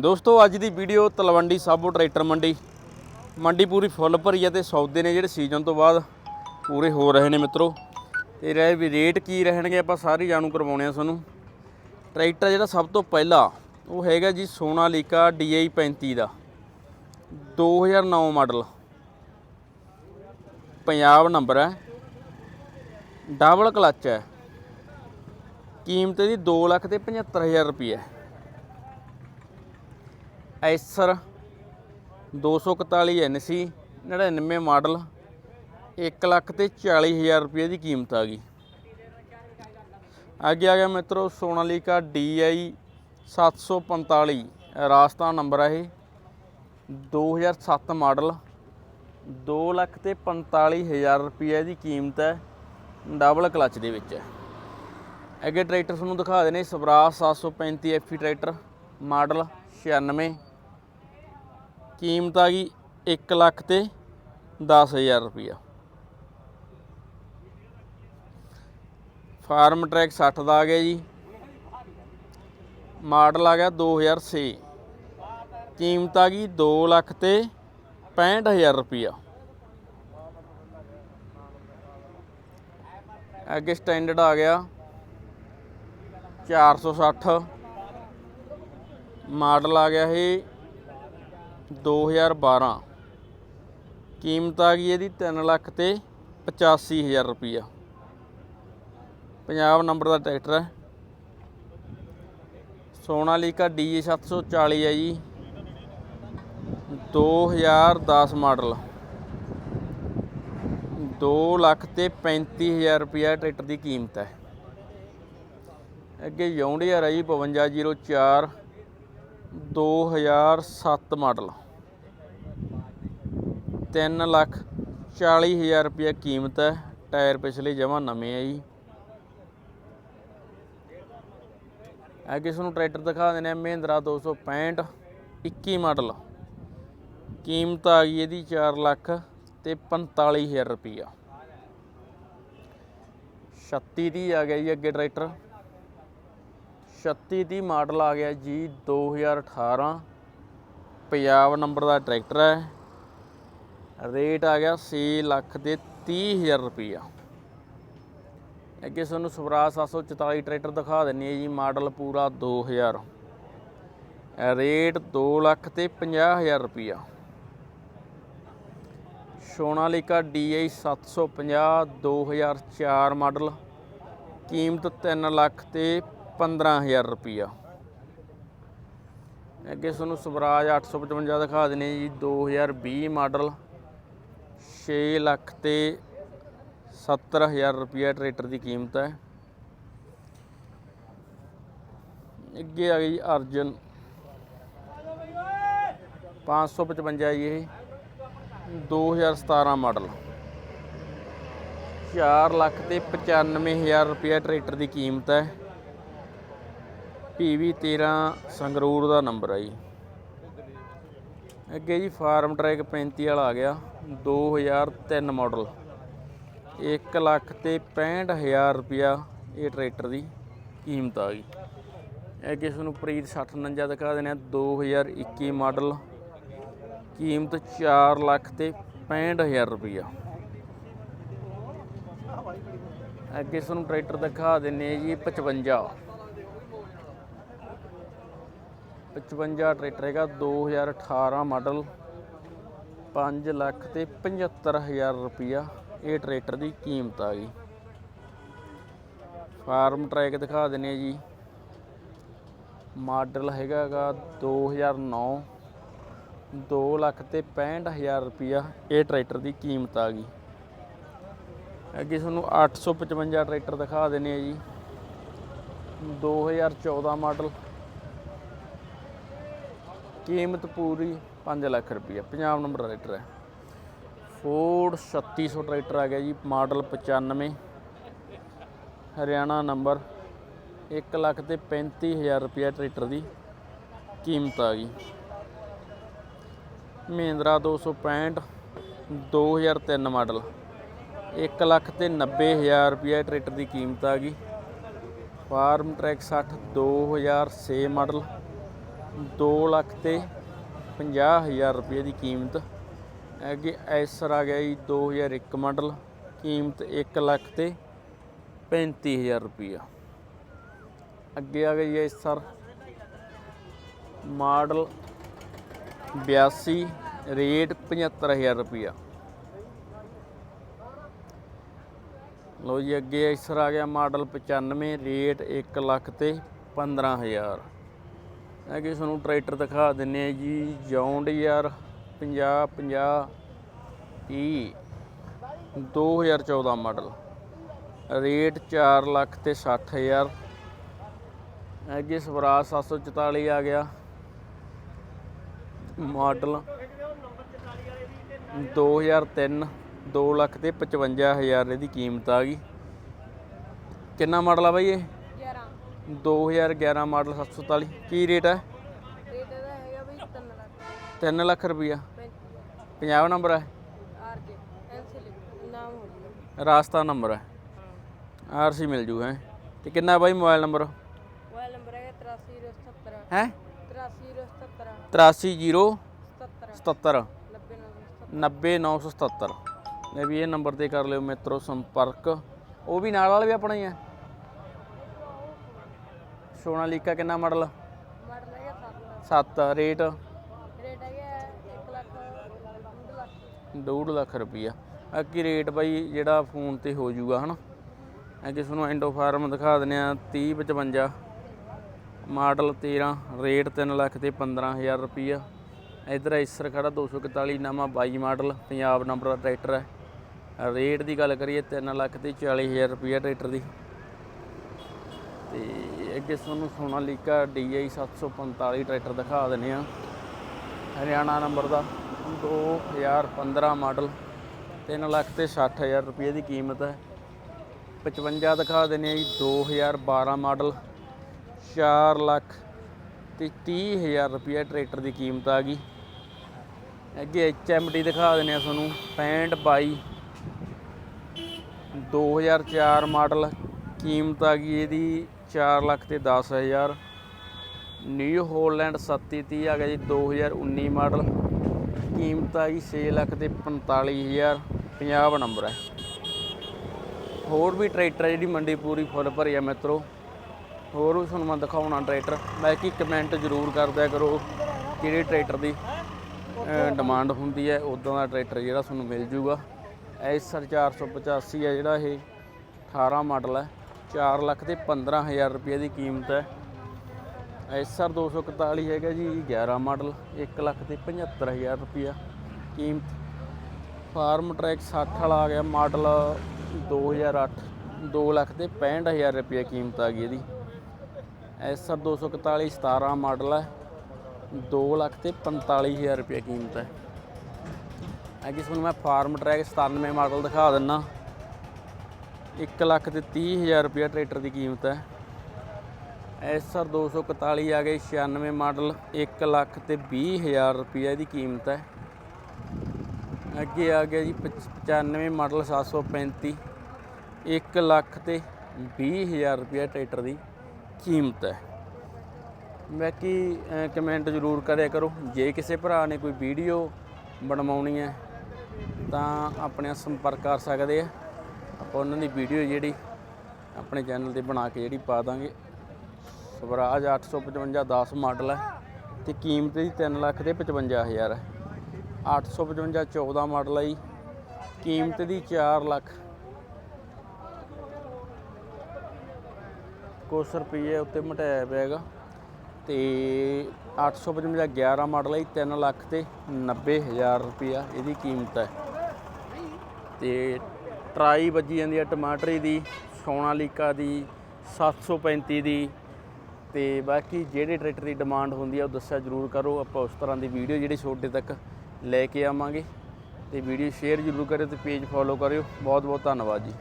ਦੋਸਤੋ, ਅੱਜ ਦੀ ਵੀਡੀਓ ਤਲਵੰਡੀ ਸਾਬੋ ਟਰੈਕਟਰ ਮੰਡੀ। ਮੰਡੀ ਪੂਰੀ ਫੁੱਲ ਭਰੀ ਹੈ ਤੇ ਸੌਦੇ ਨੇ ਜਿਹੜੇ ਸੀਜ਼ਨ ਤੋਂ ਬਾਅਦ ਪੂਰੇ ਹੋ ਰਹੇ ਨੇ ਮਿੱਤਰੋ। ਤੇ ਰਹਿ ਵੀ, ਰੇਟ ਕੀ ਰਹਿਣਗੇ ਆਪਾਂ ਸਾਰੀ ਜਾਣੂ ਕਰਵਾਉਣੇ ਆ ਤੁਹਾਨੂੰ। ਟਰੈਕਟਰ ਜਿਹੜਾ ਸਭ ਤੋਂ ਪਹਿਲਾ, ਉਹ ਹੈਗਾ ਜੀ ਸੋਨਾਲੀਕਾ DI 35 ਦਾ। 2009 ਮਾਡਲ। ਪੰਜਾਬ ਨੰਬਰ ਹੈ। ਡਬਲ ਕਲਚ ਹੈ। ਕੀਮਤ ਇਹਦੀ 2 ਲੱਖ ਤੇ 75000 ਰੁਪਏ ਹੈ। ਐਸਰ 241 ਐਨਸੀ 99 ਮਾਡਲ 1 ਲੱਖ ਤੇ 40000 ਰੁਪਏ ਦੀ ਕੀਮਤ ਆ ਗਈ। ਅੱਗੇ ਆ ਗਿਆ ਮਿੱਤਰੋ, ਸੋਨਾਲੀਕਾ DI 745 ਰਾਜਸਥਾਨ ਨੰਬਰ ਆ ਇਹ। 2007 ਮਾਡਲ 2 ਲੱਖ ਤੇ 45000 ਰੁਪਏ ਦੀ ਕੀਮਤ ਹੈ, ਡਬਲ ਕਲਚ ਦੇ ਵਿੱਚ ਹੈ। ਅੱਗੇ ਟਰੈਕਟਰ ਤੁਹਾਨੂੰ ਦਿਖਾ ਦੇਣੇ ਸਵਰਾਜ 735 ਐਫੀ ਟਰੈਕਟਰ, ਮਾਡਲ 96 ਕੀਮਤ ਆ ਗਈ 1 ਲੱਖ ਤੇ 10000 ਰੁਪਇਆ। ਫਾਰਮ ਟਰੈਕ 60 ਦਾ ਆ ਗਿਆ ਜੀ। ਮਾਡਲ ਆ ਗਿਆ 2006 ਕੀਮਤ ਆ ਗਈ 2 ਲੱਖ ਤੇ 65000 ਰੁਪਇਆ। ਅੱਗੇ ਸਟੈਂਡਰਡ ਆ ਗਿਆ 460 ਮਾਡਲ ਆ ਗਿਆ ਇਹ 2012 ਕੀਮਤ ਆ ਗਈ ਇਹਦੀ 3 ਲੱਖ ਤੇ 85000 ਰੁਪਈਆ। ਪੰਜਾਬ ਨੰਬਰ ਦਾ ਟਰੈਕਟਰ ਹੈ। ਸੋਨਾਲੀਕਾ ਡੀ 740 ਹੈ ਜੀ। 2010 ਮਾਡਲ। 2 ਲੱਖ ਤੇ 35000 ਰੁਪਈਆ ਟਰੈਕਟਰ ਦੀ ਕੀਮਤ ਹੈ। ਅੱਗੇ ਜੌਂਡੀਅਰ ਹੈ ਜੀ 5204 2007 ਮਾਡਲ। 3 ਲੱਖ 40000 ਰੁਪਏ ਕੀਮਤ ਹੈ। ਟਾਇਰ ਪਿਛਲੇ ਜਮਾ ਨਵੇਂ ਆ ਜੀ। ਅੱਗੇ ਤੁਹਾਨੂੰ ਟਰੈਕਟਰ ਦਿਖਾ ਦਿੰਦੇ ਆ, ਮਹਿੰਦਰਾ 265 21 ਮਾਡਲ। ਕੀਮਤ ਆ ਗਈ ਇਹਦੀ 4 ਲੱਖ ਤੇ 45000 ਰੁਪਈਆ 36 ਦੀ ਆ ਗਿਆ ਜੀ ਅੱਗੇ ਟਰੈਕਟਰ। 36 ਦੀ ਮਾਡਲ ਆ ਗਿਆ ਜੀ 2018 ਪੰਜਾਬ ਨੰਬਰ ਦਾ ਟਰੈਕਟਰ ਹੈ। ਰੇਟ ਆ ਗਿਆ 6 ਲੱਖ ਤੇ 30000 ਰੁਪਈਆ। ਅੱਗੇ ਤੁਹਾਨੂੰ ਸਵਰਾਜ 744 ਟਰੈਕਟਰ ਦਿਖਾ ਦਿੰਨੀ ਹੈ ਜੀ, ਮਾਡਲ ਪੂਰਾ 2000 ਰੇਟ 2 ਲੱਖ ਤੇ 50000 ਰੁਪਈਆ। Sonalika DI 750 2004 model. ਕੀਮਤ 3 ਲੱਖ ਤੇ 15000 ਰੁਪਈਆ। ਅੱਗੇ ਤੁਹਾਨੂੰ ਸਵਰਾਜ 855 ਦਿਖਾ ਦਿੰਨੇ ਜੀ 2020 ਮਾਡਲ 6 ਲੱਖ ਤੇ 70000 ਰੁਪਈਆ ਟਰੈਕਟਰ ਦੀ ਕੀਮਤ ਹੈ। ਅੱਗੇ ਆ ਗਈ ਅਰਜਨ। 555 ਜੀ ਇਹ 2017 ਮਾਡਲ। 4 ਲੱਖ ਤੇ 95000 ਰੁਪਈਆ ਟਰੈਕਟਰ ਦੀ ਕੀਮਤ ਹੈ। PV 13 ਸੰਗਰੂਰ ਦਾ ਨੰਬਰ ਆ ਜੀ। ਅੱਗੇ ਜੀ ਫਾਰਮ ਟਰੈਕ 35 ਵਾਲਾ ਆ ਗਿਆ 2003 ਮਾਡਲ। 1 ਲੱਖ ਤੇ 65000 ਰੁਪਿਆ ਇਹ ਟਰੈਕਟਰ ਦੀ ਕੀਮਤ ਆ ਗਈ। ਅੱਗੇ ਤੁਹਾਨੂੰ ਪ੍ਰੀਤ 6049 ਦਿਖਾ ਦਿੰਦੇ ਆ 2021 ਮਾਡਲ। ਕੀਮਤ 4 ਲੱਖ ਤੇ 65000 ਰੁਪਿਆ ਅੱਗੇ ਤੁਹਾਨੂੰ ਟਰੈਕਟਰ ਦਿਖਾ ਦਿੰਨੇ ਜੀ 55 55 ਟਰੈਕਟਰ ਹੈਗਾ 2018 ਮਾਡਲ 5 ਲੱਖ ਤੇ 75000 ਰੁਪਿਆ ਇਹ ਟਰੈਕਟਰ ਦੀ ਕੀਮਤ ਆ ਗਈ। ਫਾਰਮ ਟਰੈਕ ਦਿਖਾ ਦਿੰਨੇ ਜੀ। ਮਾਡਲ ਹੈਗਾਗਾ 2009 2 ਲੱਖ ਤੇ 65000 ਰੁਪਿਆ ਇਹ ਟਰੈਕਟਰ ਦੀ ਕੀਮਤ ਆ ਗਈ। ਅੱਗੇ ਤੁਹਾਨੂੰ 855 ਟਰੈਕਟਰ ਦਿਖਾ ਦਿੰਨੇ ਆ ਜੀ। 2014 ਮਾਡਲ। ਕੀਮਤ ਪੂਰੀ 5 ਲੱਖ ਰੁਪਈਆ ਪੰਜਾਬ ਨੰਬਰ ਟਰੈਕਟਰ ਹੈ। ਫੋਰਡ 3600 ਟਰੈਕਟਰ ਆ ਗਿਆ ਜੀ, ਮਾਡਲ 95 ਹਰਿਆਣਾ ਨੰਬਰ 1 ਲੱਖ ਤੇ 35000 ਰੁਪਈਆ ਟਰੈਕਟਰ ਦੀ ਕੀਮਤ ਆ ਗਈ। ਮਹਿੰਦਰਾ 265 2003 ਮਾਡਲ 1 ਲੱਖ ਤੇ 90000 ਰੁਪਈਆ ਟਰੈਕਟਰ ਦੀ ਕੀਮਤ ਆ ਗਈ। ਫਾਰਮ ਟਰੈਕ 60 2006 ਮਾਡਲ 2 ਲੱਖ ਤੇ 50000 ਰੁਪਏ ਦੀ ਕੀਮਤ। ਅੱਗੇ ਐਸਰ ਆ ਗਿਆ ਜੀ 2001 ਮਾਡਲ। ਕੀਮਤ 1 ਲੱਖ ਤੇ 35000 ਰੁਪਇਆ ਅੱਗੇ ਆ ਗਈ ਐਸਰ। ਮਾਡਲ 82 ਰੇਟ 75000 ਰੁਪਇਆ ਲੋ ਜੀ, ਅੱਗੇ ਐਸਰ ਆ ਗਿਆ ਮਾਡਲ 95 ਰੇਟ 1 ਲੱਖ ਤੇ 15000 ਅੱਗੇ ਤੁਹਾਨੂੰ ਟਰੈਕਟਰ ਦਿਖਾ ਦਿੰਨੇ ਆ ਜੀ, ਜੌਂਡ ਯਾਰ 50 50 E 2014 ਮਾਡਲ। ਰੇਟ 4 ਲੱਖ ਤੇ 60000 ਅੱਗੇ ਸਵਰਾਜ 744 ਆ ਗਿਆ। ਮਾਡਲ 2003 2 ਲੱਖ ਤੇ 55000 ਇਹਦੀ ਕੀਮਤ ਆ ਗਈ। ਕਿੰਨਾ ਮਾਡਲ ਆ ਬਾਈ ਇਹ? 2011 ਮਾਡਲ 744 ਕੀ ਰੇਟ ਹੈ? ਰੇਟ ਇਹਦਾ ਹੈਗਾ ਬਈ 3 ਲੱਖ। 3 ਲੱਖ ਰੁਪਈਆ। 35 50 ਨੰਬਰ ਹੈ? ਆਰਜੇ ਨਾਮ ਹੋ ਰਾਸਤਾ ਨੰਬਰ ਹੈ। ਆਰਸੀ ਮਿਲ ਜੂ ਹੈ। ਤੇ ਕਿੰਨਾ ਬਾਈ ਮੋਬਾਈਲ ਨੰਬਰ? ਮੋਬਾਈਲ ਨੰਬਰ ਹੈਗਾ 8377 ਹੈ? 8377 8307 77 77 90977 90977 ਇਹ ਵੀ ਇਹ ਨੰਬਰ ਤੇ ਕਰ ਲਿਓ ਮਿੱਤਰੋ ਸੰਪਰਕ। ਉਹ ਵੀ ਨਾਲ ਵਾਲਾ ਵੀ ਆਪਣਾ ਹੀ ਹੈ ਸੋਨਾਲੀਕਾ ਕਿੰਨਾ ਮਾਡਲ? ਮਾਡਲ ਹੈਗਾ 7 7 ਰੇਟ? ਰੇਟ ਹੈਗਾ 1 ਲੱਖ 2 ਲੱਖ। 2 ਲੱਖ ਰੁਪਈਆ। ਅੱਗੇ ਰੇਟ ਬਾਈ ਜਿਹੜਾ ਫੋਨ ਤੇ ਹੋ ਜਾਊਗਾ ਹਨਾ? ਅੱਗੇ ਤੁਹਾਨੂੰ ਐਂਡੋ ਫਾਰਮ ਦਿਖਾ ਦਿੰਦੇ ਆ 3055 ਮਾਡਲ 13 ਰੇਟ 3 ਲੱਖ ਤੇ 15000 ਰੁਪਈਆ। ਇਧਰ ਐਸਰ ਖੜਾ 241 ਨਵਾਂ 22 ਮਾਡਲ ਪੰਜਾਬ ਨੰਬਰ ਦਾ ਟਰੈਕਟਰ ਹੈ। ਰੇਟ ਦੀ ਗੱਲ ਕਰੀਏ 3 ਲੱਖ ਤੇ 40000 ਰੁਪਈਆ ਟਰੈਕਟਰ ਦੀ। ਤੇ ਅੱਗੇ ਤੁਹਾਨੂੰ ਸੋਨਾਲੀਕਾ DI 745 ਟਰੈਕਟਰ ਦਿਖਾ ਦਿੰਦੇ ਆ ਹਰਿਆਣਾ ਨੰਬਰ ਦਾ 2015 ਮਾਡਲ 3 ਲੱਖ ਤੇ 60000 ਰੁਪਏ ਦੀ ਕੀਮਤ ਹੈ। 55 ਦਿਖਾ ਦਿੰਦੇ ਆ ਜੀ 2012 ਮਾਡਲ 4 ਲੱਖ ਤੇ 30000 ਰੁਪਏ ਟਰੈਕਟਰ ਦੀ ਕੀਮਤ ਆ ਗਈ। ਅੱਗੇ HMD ਦਿਖਾ ਦਿੰਦੇ ਆ ਤੁਹਾਨੂੰ 65 22 2004 ਮਾਡਲ, ਕੀਮਤ ਆ ਗਈ ਇਹਦੀ 4 ਲੱਖ ਤੇ 10000 ਨਿਊ ਹੋਲੈਂਡ 3730 ਆ ਗਿਆ ਜੀ 2019 ਮਾਡਲ। ਕੀਮਤ ਆ ਗਈ 6 ਲੱਖ ਤੇ 45000 50 ਨੰਬਰ ਹੈ ਹੋਰ ਵੀ ਟਰੈਕਟਰ ਹੈ ਜਿਹੜੀ ਮੰਡੀ ਪੂਰੀ ਫੁੱਲ ਭਰੀ ਆ ਮਿੱਤਰੋ। ਹੋਰ ਵੀ ਤੁਹਾਨੂੰ ਮੈਂ ਦਿਖਾਉਣਾ ਟਰੈਕਟਰ। ਬਾਕੀ ਕਮੈਂਟ ਜ਼ਰੂਰ ਕਰਦਿਆ ਕਰੋ ਕਿਹੜੇ ਟਰੈਕਟਰ ਦੀ ਡਿਮਾਂਡ ਹੁੰਦੀ ਹੈ ਉਦਾਂ ਦਾ ਟਰੈਕਟਰ ਜਿਹੜਾ ਤੁਹਾਨੂੰ ਮਿਲ ਜੂਗਾ। ਐਸਰ 485 ਹੈ ਜਿਹੜਾ ਇਹ 18 ਮਾਡਲ ਹੈ 4 ਲੱਖ ਤੇ 15000 ਰੁਪਏ ਦੀ ਕੀਮਤ ਹੈ। ਐਸਆਰ 241 ਹੈਗਾ ਜੀ 11 ਮਾਡਲ 1 ਲੱਖ ਤੇ 75000 ਰੁਪਿਆ ਕੀਮਤ। ਫਾਰਮ ਟਰੈਕ 60 ਵਾਲਾ ਆ ਗਿਆ, ਮਾਡਲ 2008 2 ਲੱਖ ਤੇ 65000 ਰੁਪਿਆ ਕੀਮਤ ਆ ਗਈ ਇਹਦੀ। ਐਸਆਰ 241 17 ਮਾਡਲ ਹੈ 2 ਲੱਖ ਤੇ 45000 ਰੁਪਿਆ ਕੀਮਤ ਹੈ। ਅੱਗੇ ਤੁਹਾਨੂੰ ਮੈਂ ਫਾਰਮ ਟਰੈਕ 97 ਮਾਡਲ ਦਿਖਾ ਦਿੰਨਾ 1 ਲੱਖ ਤੇ 30000 ਰੁਪਿਆ ਟਰੈਕਟਰ ਦੀ ਕੀਮਤ ਹੈ। ਐਸਆਰ 241 ਆ ਗਏ 96 ਮਾਡਲ 1 ਲੱਖ ਤੇ 20000 ਰੁਪਏ ਦੀ ਕੀਮਤ ਹੈ। ਅੱਗੇ ਆ ਗਿਆ ਜੀ 95 ਮਾਡਲ 735 1 ਲੱਖ ਤੇ 20000 ਰੁਪਏ ਟਰੈਕਟਰ ਦੀ ਕੀਮਤ ਹੈ। ਬਾਕੀ ਕਮੈਂਟ ਜ਼ਰੂਰ ਕਰਿਆ ਕਰੋ। ਜੇ ਕਿਸੇ ਭਰਾ ਨੇ ਕੋਈ ਵੀਡੀਓ ਬਣਵਾਉਣੀ ਹੈ, ਤਾਂ ਆਪਣੇ ਸੰਪਰਕ ਕਰ ਸਕਦੇ ਆ। ਉਹਨਾਂ ਦੀ ਵੀਡੀਓ ਜਿਹੜੀ ਆਪਣੇ ਚੈਨਲ ਤੇ ਬਣਾ ਕੇ ਜਿਹੜੀ ਪਾ ਦਾਂਗੇ। ਸਵਰਾਜ 855 10 ਮਾਡਲ ਹੈ ਤੇ ਕੀਮਤ ਦੀ 3 ਲੱਖ ਤੇ 55000 ਹੈ। 855 14 ਮਾਡਲ ਹੈ ਜੀ। ਕੀਮਤ ਦੀ 4 ਲੱਖ। ਕੁਛ ਰੁਪਏ ਉੱਤੇ ਮਟਾਇਆ ਪਿਆ ਹੈਗਾ। ਤੇ 855 11 ਮਾਡਲ ਹੈ ਜੀ, 3 ਲੱਖ ਤੇ 90000 ਰੁਪਿਆ ਇਹਦੀ ਕੀਮਤ ਹੈ। ਤੇ ਟਰਾਈ ਵੱਜੀ ਜਾਂਦੀ ਹੈ ਟਮਾਟਰੀ ਦੀ ਸੋਨਾਲੀਕਾ ਦੀ 735 ਦੀ ਤੇ ਬਾਕੀ ਜਿਹੜੇ ਟਰੈਕਟਰ ਦੀ ਡਿਮਾਂਡ ਹੁੰਦੀ ਹੈ ਉਹ ਦੱਸਿਆ ਜ਼ਰੂਰ ਕਰੋ, ਆਪਾਂ ਉਸ ਤਰ੍ਹਾਂ ਦੀ ਵੀਡੀਓ ਜਿਹੜੀ ਛੋਟੇ ਤੱਕ ਲੈ ਕੇ ਆਵਾਂਗੇ ਤੇ ਵੀਡੀਓ ਸ਼ੇਅਰ ਜ਼ਰੂਰ ਕਰਿਓ ਤੇ ਪੇਜ ਫੋਲੋ ਕਰਿਓ। ਬਹੁਤ ਬਹੁਤ ਧੰਨਵਾਦ ਜੀ।